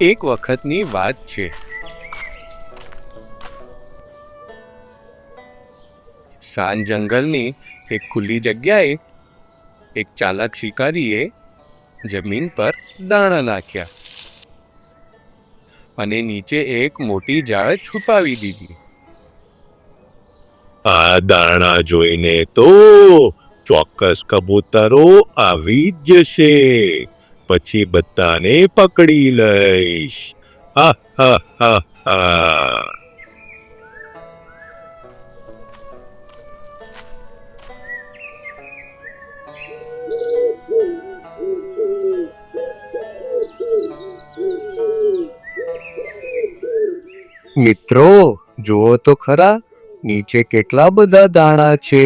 એક વખતની વાત છે. શાન જંગલની એક ખુલ્લી જગ્યાએ એક ચાલાક શિકારીએ જમીન પર દાણા નાખ્યા અને નીચે એક મોટી જાળ છુપાવી દીધી. આ દાણા જોઈને તો ચોક્કસ કબૂતરો આવી જશે. પછી બધાને પકડી લઈશ. હા હા હા હા. મિત્રો, જુઓ તો ખરા, નીચે કેટલા બધા દાણા છે.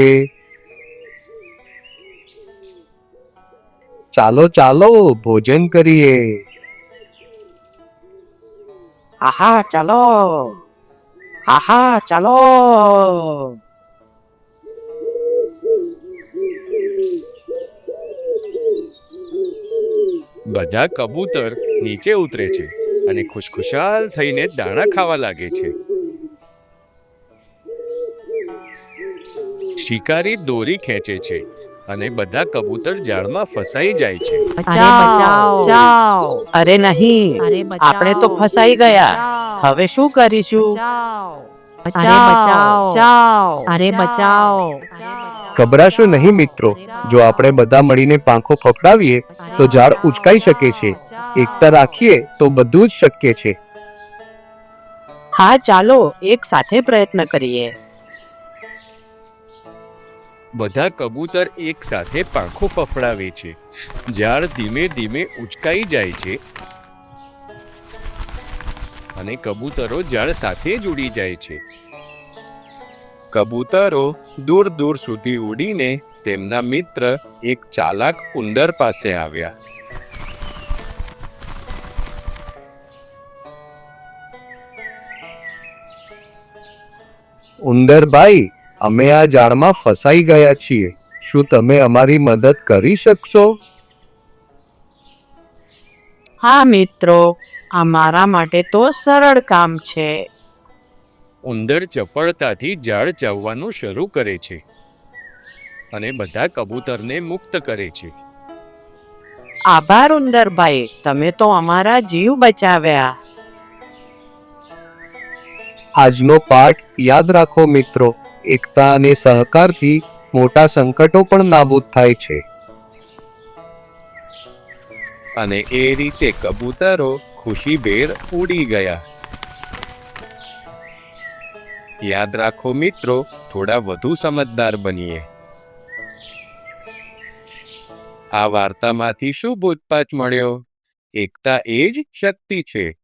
ચાલો ચાલો ભોજન કરીએ. આહા ચાલો. આહા ચાલો. બધા કબૂતર નીચે ઉતરે છે અને ખુશખુશાલ થઈને દાણા ખાવા લાગે છે. શિકારી દોરી ખેંચે છે. અને બધા કબૂતર જાળમાં ફસાઈ જાય છે. અરે નહીં. આપણે તો ફસાઈ ગયા. હવે શું કરીશું? અરે બચાવ. ગભરાશો નહીં મિત્રો. જો આપણે બધા મળીને પાંખો ફફડાવીએ તો ઝાડ ઉચકાઈ શકે છે. એકતા રાખીએ તો બધું જ શક્ય છે. હા ચાલો એક સાથે પ્રયત્ન કરીએ. બધા કબૂતર એક સાથે પાંખો ફફડાવે છે. ઝાડ ધીમે ધીમે ઉચકાઈ જાય છે અને કબૂતરો ઝાડ સાથે જોડી જાય છે. કબૂતરો દૂર દૂર સુધી ઉડીને તેમના મિત્ર એક ચાલાક ઉંદર પાસે આવ્યા. ઉંદરભાઈ અમે આ ઝાડમાં ફસાઈ ગયા છીએ. શું તમે અમારી મદદ કરી શકશો? હા મિત્રો. આ મારા માટે તો સરળ કામ છે. ઉંદર ચપળતાથી ઝાડ ચાવવાનું શરૂ કરે છે અને બધા કબૂતરને મુક્ત કરે છે. આભાર ઉંદરભાઈ. તમે તો અમારા જીવ બચાવ્યા. આજનો પાઠ યાદ રાખો મિત્રો. એકતા અને સહકારથી મોટા સંકટો પણ નાબૂદ થાય છે. અને એ રીતે કબૂતરો ખુશીભેર ઉડી ગયા. યાદ રાખો મિત્રો, થોડા વધુ સમજદાર બનીએ. આ વાર્તામાંથી શું બોધપાઠ મળ્યો? એકતા એ જ શક્તિ છે.